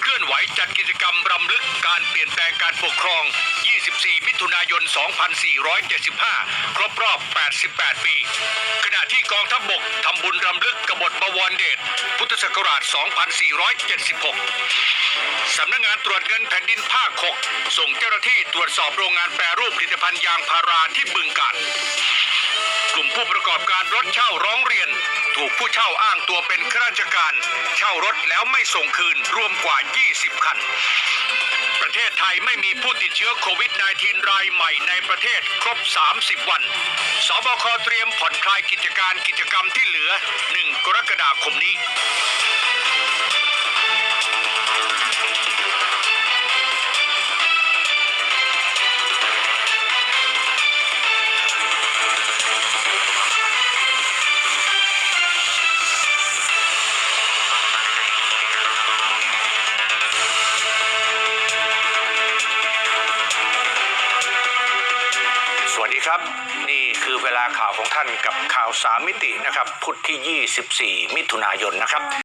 เคลื่อนไหวจัดกิจกรรมรำลึกการเปลี่ยนแปลงการปกครอง 24 มิถุนายน 2475 ครบรอบ 88 ปี ขณะที่กองทัพบบกทำบุญรำลึกกบฏบวรเดช พุทธศักราช 2476 สำนักงงานตรวจเงินแผ่นดินภาค 6 ส่งเจ้าหน้าที่ตรวจสอบโรงงานแปรรูปผลิตภัณฑ์ยางพาราที่บึงกาฬ กลุ่มผู้ประกอบการรถเช่าร้องเรียน ถูกผู้เช่าอ้างตัวเป็นข้าราชการ เช่ารถแล้วไม่ส่งคืนรวมกว่า 20 คัน ประเทศไทยไม่มีผู้ติดเชื้อโควิด -19 รายใหม่ในประเทศครบ 30 วัน สบคเตรียมผ่อนคลายกิจการกิจกรรมที่เหลือ 1 กรกฎาคมนี้ วัสดีครับ นี่คือเวลาข่าวของท่านกับข่าวสามมิตินะครับพุธที่ 24 มิถุนายนนะครับ